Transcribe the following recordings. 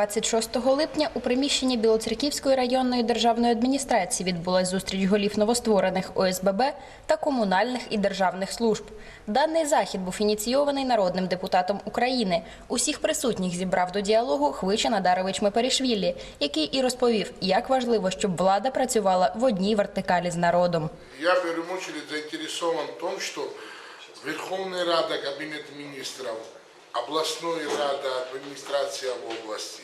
26 липня у приміщенні Білоцерківської районної державної адміністрації відбулась зустріч голів новостворених ОСББ та комунальних і державних служб. Даний захід був ініційований народним депутатом України. Усіх присутніх зібрав до діалогу Хвича Надарович Меперішвілі, який і розповів, як важливо, щоб влада працювала в одній вертикалі з народом. Я очередь заинтересован в том, что Верховная Рада, Кабинет министров, областной Рада, администрация области,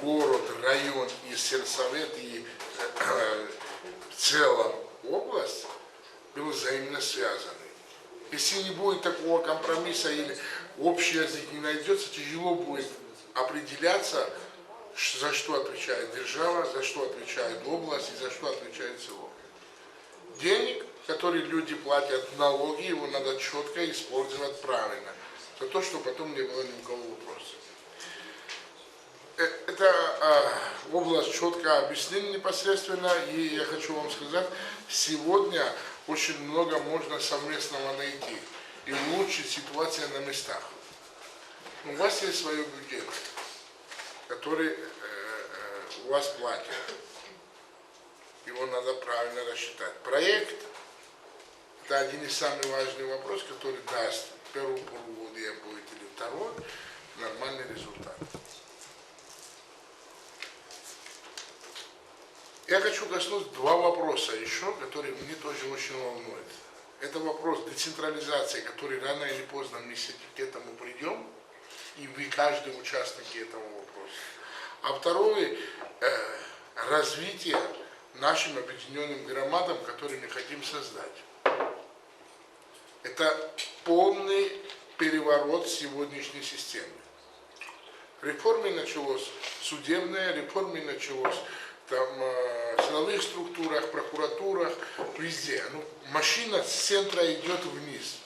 город, район и сельсовет и э, в целом область были взаимно связаны. Если не будет такого компромисса или общий язык не найдется, тяжело будет определяться, за что отвечает держава, за что отвечает область и за что отвечает село денег, которые люди платят налоги, его надо четко использовать правильно. За то, чтобы потом не было ни у кого вопросов. Э, Это э, область четко объяснена непосредственно, и я хочу вам сказать, сегодня очень много можно совместного найти и улучшить ситуацию на местах. У вас есть свое бюджет, который э, э, у вас платят его надо правильно рассчитать. Проект – это один из самых важных вопросов, который даст первое полугодие будет или второе нормальный результат. Я хочу коснуться два вопроса еще, которые мне тоже очень волнуют. Это вопрос децентрализации, который рано или поздно мы к этому придем, и вы каждый участник этого вопроса. А второе э, развитие нашим объединенным громадам, которые мы хотим создать. Это полный переворот сегодняшней системы. Реформы началось судебная, реформы началось там, э, в силовых структурах, прокуратурах, везде. Ну, машина с центра идет вниз.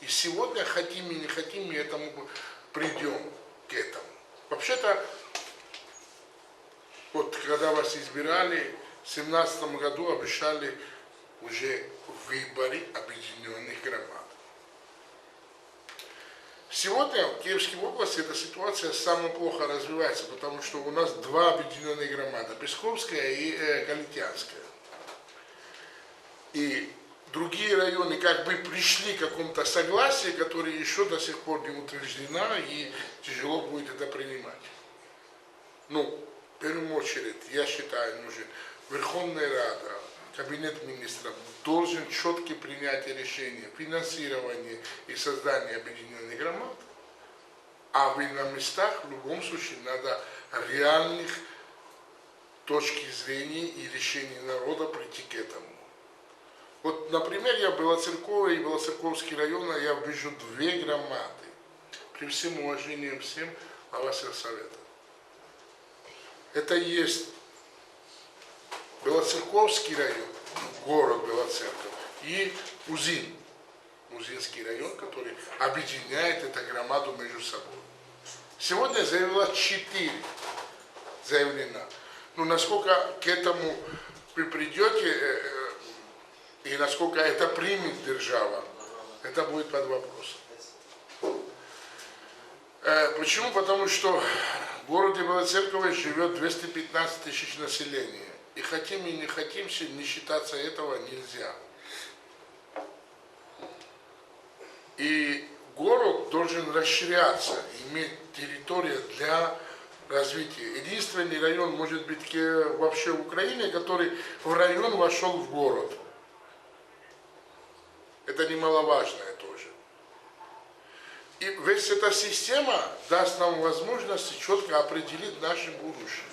И сегодня, хотим и не хотим, мы этому придем к этому. Вообще-то, вот когда вас избирали, в 2017 году обещали уже выборы объединенных громад. Сегодня в Киевской области эта ситуация самая плохо развивается, потому что у нас два объединенных громада, Песковская и э, Галитянская. И другие районы как бы пришли к какому-то согласию, которое еще до сих пор не утверждено, и тяжело будет это принимать. Ну, в первую очередь, я считаю, нужен Верховная Рада, Кабинет министров должен четко принять решение финансирования и создания объединенных громад, а на местах в любом случае надо реальных точки зрения и решений народа прийти к этому. Вот, например, я Белоцерковый и Белоцерковский район, я вижу две громады. При всем уважении всем глава сельсовета. Это есть Белоцерковский район, город Белоцерков, и Узин, Узинский район, который объединяет эту громаду между собой. Сегодня заявила четыре заявлено. Но насколько к этому вы придете, э, э, и насколько это примет держава, это будет под вопросом. Э, Почему? Потому что в городе Белоцеркове живет 215 тысяч населения. И хотим и не хотим, не считаться этого нельзя. И город должен расширяться, иметь территорию для развития. Единственный район может быть вообще в Украине, который в район вошел в город. Это немаловажное тоже. И весь эта система даст нам возможность четко определить наше будущее.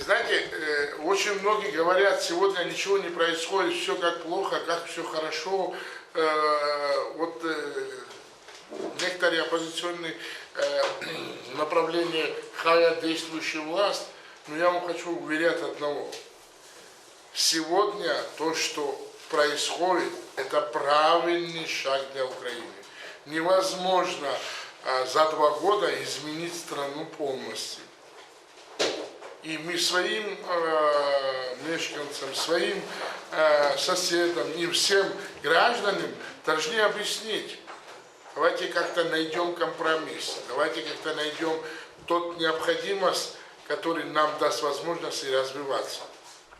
Знаете, э, очень многие говорят, сегодня ничего не происходит, все как плохо, как все хорошо. Э, Вот э, некоторые оппозиционные направления хаят действующую власть, но я вам хочу уверять одного. Сегодня то, что происходит, это правильный шаг для Украины. Невозможно за два года изменить страну полностью. И мы своим э, мешканцам, своим э, соседам и всем гражданам должны объяснить, давайте как-то найдем компромисс, давайте как-то найдем тот необходимость, который нам даст возможность и развиваться.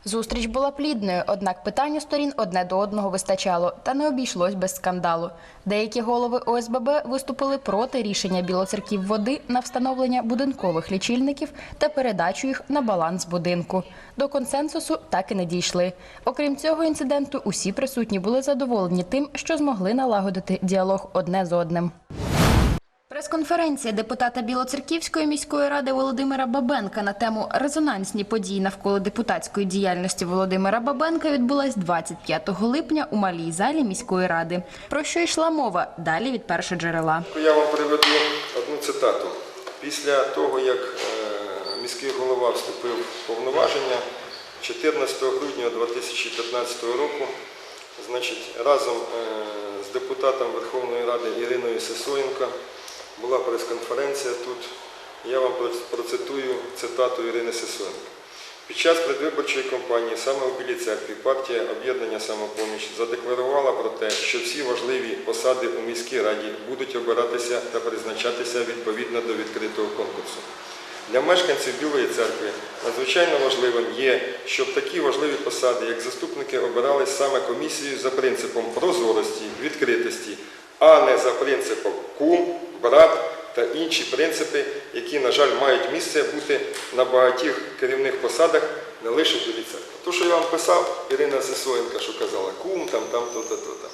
Зустріч була плідною, однак питань сторін одне до одного вистачало, та не обійшлось без скандалу. Деякі голови ОСББ виступили проти рішення білоцерків води на встановлення будинкових лічильників та передачу їх на баланс будинку. До консенсусу так і не дійшли. Окрім цього інциденту, усі присутні були задоволені тим, що змогли налагодити діалог одне з одним. Прес-конференція депутата Білоцерківської міської ради Володимира Бабенка на тему резонансні події навколо депутатської діяльності Володимира Бабенка відбулась 25 липня у малій залі міської ради. Про що йшла мова? Далі від першоджерела. Я вам приведу одну цитату. Після того, як е, міський голова вступив в повноваження 14 грудня 2015 року, значить, разом е, з депутатом Верховної Ради Іриною Сисоєнко була прес-конференція тут. Я вам процитую цитату Ірини Сисоєнко. Під час предвиборчої кампанії саме у Білій церкві партія об'єднання самопоміч задекларувала про те, що всі важливі посади у міській раді будуть обиратися та призначатися відповідно до відкритого конкурсу. Для мешканців Білої церкви надзвичайно важливим є, щоб такі важливі посади, як заступники, обирались саме комісією за принципом прозорості, відкритості, а не за принципом кум, брат та інші принципи, які, на жаль, мають місце бути на багатьох керівних посадах не лише в церкві. То, що я вам писав, Ірина Сисоєнка, що казала, кум, там, там, то-то, то-то.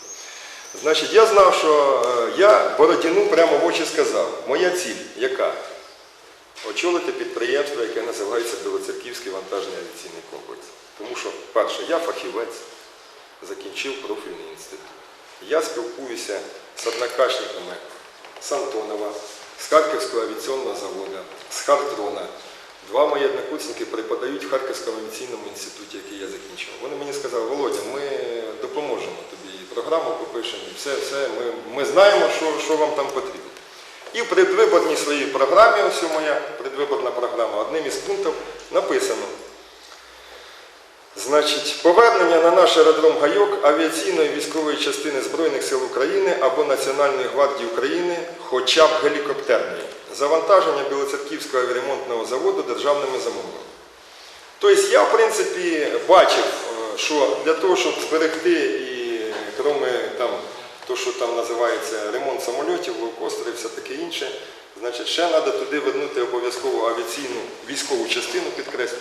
Значить, я знав, що е, я Бородіну прямо в очі сказав, моя ціль яка? очолити підприємство, яке називається Білоцерківський вантажний авіаційний комплекс. Тому що, перше, я фахівець, закінчив профільний інститут. Я спілкуюся з однокашниками з Антонова, з Харківського авіаційного заводу, з Хартрона. Два мої однокурсники преподають в Харківському авіаційному інституті, який я закінчив. Вони мені сказали, Володя, ми допоможемо тобі і програму попишемо, і все, все. Ми, ми знаємо, що, що вам там потрібно. І в предвиборній своїй програмі, ось моя предвиборна програма, одним із пунктів написано. Значить, повернення на наш аеродром Гайок авіаційної військової частини Збройних сил України або Національної гвардії України, хоча б гелікоптерної, завантаження Білоцерківського авіаремонтного заводу державними замовленнями. Тобто я, в принципі, бачив, е, що для того, щоб зберегти і крім там, то, що там називається ремонт самольотів, і все таке інше, значить, ще треба туди вернути обов'язково авіаційну військову частину, підкреслю.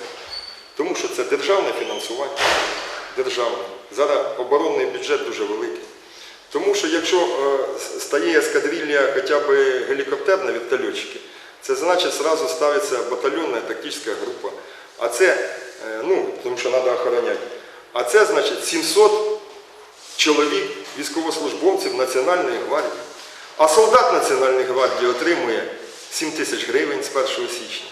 Тому що це державне фінансування, державне. Зараз оборонний бюджет дуже великий. Тому що якщо е, стає ескадрилья хоча б гелікоптерна вертольотчики, це значить зразу ставиться батальйонна тактична група. А це, е, ну, тому що треба охороняти. А це значить 700 чоловік військовослужбовців Національної гвардії. А солдат Національної гвардії отримує 7 тисяч гривень з 1 січня.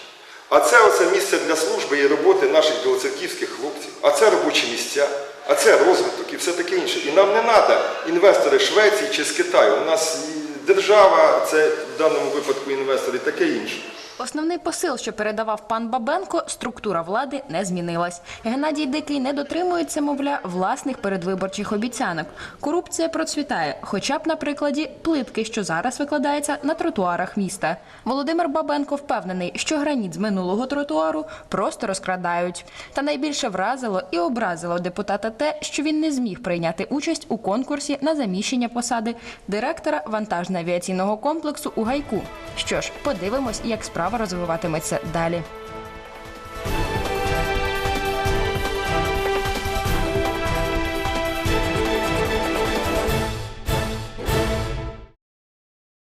А це оце місце для служби і роботи наших білоцерківських хлопців. А це робочі місця, а це розвиток і все таке інше. І нам не треба інвестори Швеції чи з Китаю. У нас держава, це в даному випадку інвестори, таке інше. Основний посил, що передавав пан Бабенко, структура влади не змінилась. Геннадій Дикий не дотримується, мовля, власних передвиборчих обіцянок. Корупція процвітає, хоча б на прикладі плитки, що зараз викладається на тротуарах міста. Володимир Бабенко впевнений, що граніт з минулого тротуару просто розкрадають. Та найбільше вразило і образило депутата те, що він не зміг прийняти участь у конкурсі на заміщення посади директора вантажно-авіаційного комплексу у гайку. Що ж, подивимось, як справа розвиватиметься далі.